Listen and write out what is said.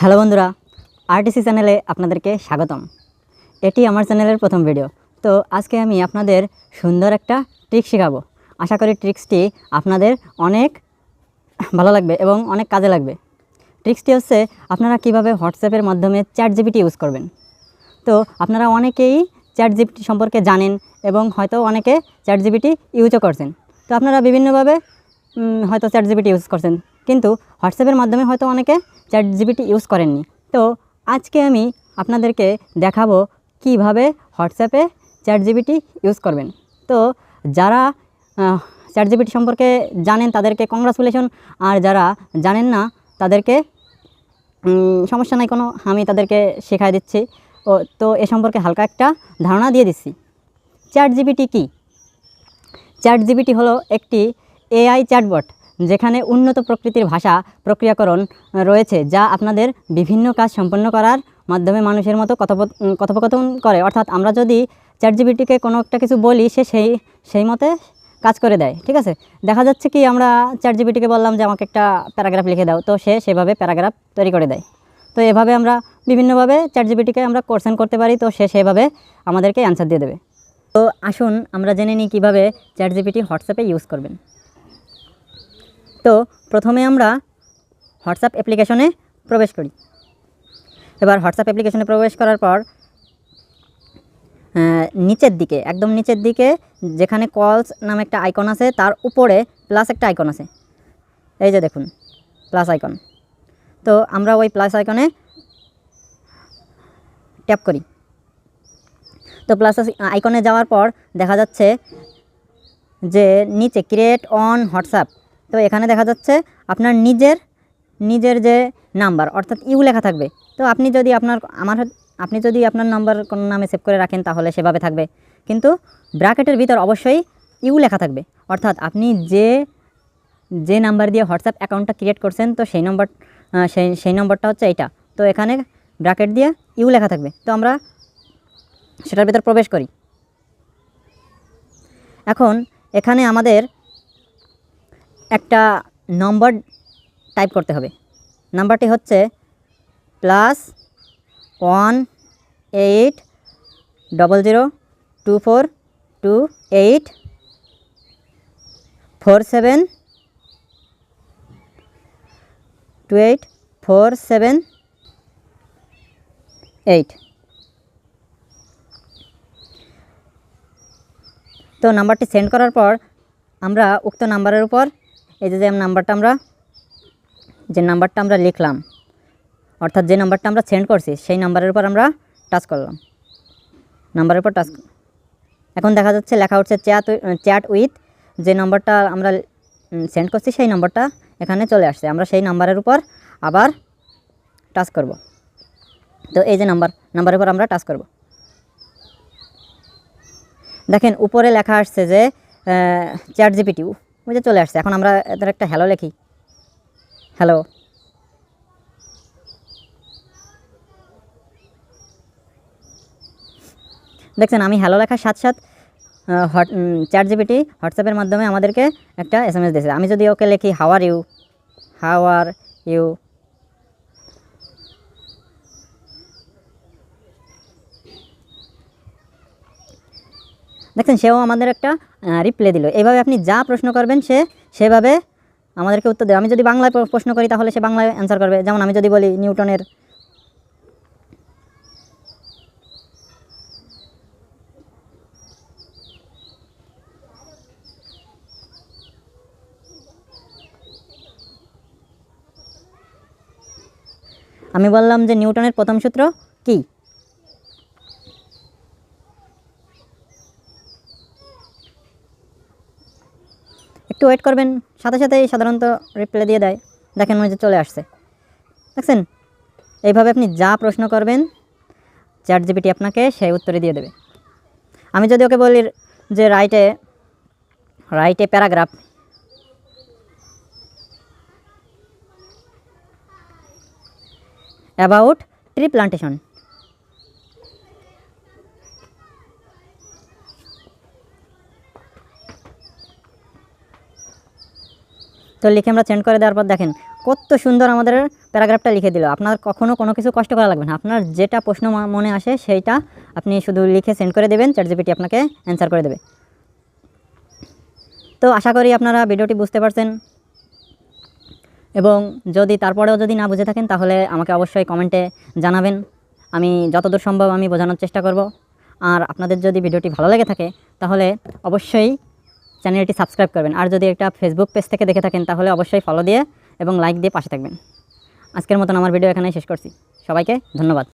Hello বন্ধুরা, RTC চ্যানেলে আপনাদেরকে স্বাগতম। এটি আমার চ্যানেলের প্রথম ভিডিও। তো আজকে আমি আপনাদের সুন্দর একটা ট্রিক শেখাবো। আশা করি ট্রিক্সটি আপনাদের অনেক ভালো লাগবে এবং অনেক কাজে লাগবে। ট্রিক্সটি হচ্ছে আপনারা কীভাবে হোয়াটসঅ্যাপের মাধ্যমে চ্যাট জিপিটি ইউজ করবেন। তো আপনারা অনেকেই চ্যাট জিপিটি সম্পর্কে জানেন এবং হয়তো অনেকে চ্যাট জিপিটি ইউজও করছেন। তো আপনারা বিভিন্নভাবে হয়তো চ্যাট জিপিটি ইউজ করছেন। কিন্তু হোয়াটসঅ্যাপের মাধ্যমে হয়তো অনেকে চ্যাট জিপিটি ইউজ করেননি। তো আজকে আমি আপনাদেরকে দেখাবো কীভাবে হোয়াটসঅ্যাপে চ্যাট জিপিটি ইউজ করবেন। তো যারা চ্যাট জিপিটি সম্পর্কে জানেন তাদেরকে কংগ্রাচুলেশন, আর যারা জানেন না তাদেরকে সমস্যা নাই, কোনো আমি তাদেরকে শেখায় দিচ্ছি। ও, তো এ সম্পর্কে হালকা একটা ধারণা দিয়ে দিচ্ছি। চ্যাট জিপিটি কী? চ্যাট জিপিটি হলো একটি এআই চ্যাটবট। যেখানে উন্নত প্রকৃতির ভাষা প্রক্রিয়াকরণ রয়েছে, যা আপনাদের বিভিন্ন কাজ সম্পন্ন করার মাধ্যমে মানুষের মতো কথোপ- কথোপকথন করে। অর্থাৎ আমরা যদি চ্যাট জিপিটিকে কোনো একটা কিছু বলি, সে সেই সেই মতে কাজ করে দেয়, ঠিক আছে? দেখা যাচ্ছে কি, আমরা চ্যাট জিপিটিকে বললাম যে, আমাকে একটা প্যারাগ্রাফ লিখে দাও। তো সে সেভাবে প্যারাগ্রাফ তৈরি করে দেয়। তো এভাবে আমরা বিভিন্নভাবে চ্যাট জিপিটিকে আমরা কোশ্চেন করতে পারি, তো সে সেভাবে আমাদেরকে অ্যান্সার দিয়ে দেবে। তো আসুন আমরা জেনে নিই কীভাবে চ্যাট জিপিটি হোয়াটসঅ্যাপে ইউজ করবেন। তো প্রথমে আমরা হোয়াটসঅ্যাপ অ্যাপ্লিকেশনে প্রবেশ করি। এবার হোয়াটসঅ্যাপ অ্যাপ্লিকেশনে প্রবেশ করার পর নিচের দিকে, একদম নিচের দিকে, যেখানে কলস নামে একটা আইকন আছে, তার উপরে প্লাস একটা আইকন আছে। এই যে দেখুন প্লাস আইকন তো আমরা ওই প্লাস আইকনে ট্যাপ করি। তো প্লাস আইকনে যাওয়ার পর দেখা যাচ্ছে যে নিচে ক্রিয়েট অন হোয়াটসঅ্যাপ। তো এখানে দেখা যাচ্ছে আপনার নিজের নিজের যে নাম্বার, অর্থাৎ ইউ লেখা থাকবে। তো আপনি যদি আপনার, আমার আপনি যদি আপনার নাম্বার কোনো নামে সেভ করে রাখেন তাহলে সেভাবে থাকবে। কিন্তু ব্র্যাকেটের ভিতর অবশ্যই ইউ লেখা থাকবে। অর্থাৎ আপনি যে যে নাম্বার দিয়ে হোয়াটসঅ্যাপ অ্যাকাউন্টটা ক্রিয়েট করছেন, তো সেই নম্বর সেই সেই নম্বরটা হচ্ছে এইটা। তো এখানে ব্র্যাকেট দিয়ে ইউ লেখা থাকবে। তো আমরা সেটার ভিতর প্রবেশ করি। এখন এখানে আমাদের একটা নম্বর টাইপ করতে হবে। নাম্বারটি হচ্ছে plus one eight double zero two four two eight four seven two eight four seven eight. তো নাম্বারটি সেন্ড করার পর আমরা উক্ত নাম্বারের উপর এই যে যে নাম্বারটা আমরা, যে নাম্বারটা আমরা লিখলাম, অর্থাৎ যে নাম্বারটা আমরা সেন্ড করছি, সেই নাম্বারের উপর আমরা টাচ করলাম। নাম্বারের উপর টাচ এখন দেখা যাচ্ছে লেখা উঠছে চ্যাট চ্যাট উইথ যে নাম্বারটা আমরা সেন্ড করছি, সেই নাম্বারটা এখানে চলে আসছে। আমরা সেই নাম্বারের উপর আবার টাচ করব। তো এই যে নাম্বার, নাম্বারের উপর আমরা টাচ করব। দেখেন, উপরে লেখা আসছে যে চ্যাট জিপিটি ওই যে চলে আসছে। এখন আমরা এদের একটা হ্যালো লেখি। হ্যালো দেখছেন, আমি হ্যালো লেখার সাথে সাথে হট চ্যাট জিপিটি হোয়াটসঅ্যাপের মাধ্যমে আমাদেরকে একটা এস এম এস দিয়েছে। আমি যদি ওকে লিখি হাওয়ার ইউ হাওয়ার ইউ দেখছেন সেও আমাদের একটা রিপ্লাই দিল। এইভাবে আপনি যা প্রশ্ন করবেন, সে সেভাবে আমাদেরকে উত্তর দেবে। আমি যদি বাংলায় প্রশ্ন করি, তাহলে সে বাংলায় অ্যান্সার করবে। যেমন আমি যদি বলি, নিউটনের আমি বললাম যে নিউটনের প্রথম সূত্র কি? একটু ওয়েট করবেন, সাথে সাথেই সাধারণত রিপ্লাই দিয়ে দেয়। দেখেন ওই যে চলে আসছে। দেখছেন? এইভাবে আপনি যা প্রশ্ন করবেন চ্যাট জিপিটি আপনাকে সেই উত্তরে দিয়ে দেবে। আমি যদি ওকে বলি যে রাইটে রাইটে প্যারাগ্রাফ অ্যাবাউট ট্রি প্লান্টেশন তো লিখে আমরা সেন্ড করে দেওয়ার পর দেখেন, কত সুন্দর আমাদের প্যারাগ্রাফটা লিখে দিল। আপনার কখনও কোনো কিছু কষ্ট করা লাগবে না। আপনার যেটা প্রশ্ন মনে আসে সেইটা আপনি শুধু লিখে সেন্ড করে দেবেন চ্যাট জিপিটি আপনাকে অ্যান্সার করে দেবে। তো আশা করি আপনারা ভিডিওটি বুঝতে পারছেন। এবং যদি তারপরেও যদি না বুঝে থাকেন, তাহলে আমাকে অবশ্যই কমেন্টে জানাবেন। আমি যতদূর সম্ভব আমি বোঝানোর চেষ্টা করব। আর আপনাদের যদি ভিডিওটি ভালো লেগে থাকে, তাহলে অবশ্যই চ্যানেলটি সাবস্ক্রাইব করবেন। আর যদি একটা ফেসবুক পেজ থেকে দেখে থাকেন, তাহলে অবশ্যই ফলো দিয়ে এবং লাইক দিয়ে পাশে থাকবেন। আজকের মতন আমার ভিডিও এখানেই শেষ করছি। সবাইকে ধন্যবাদ।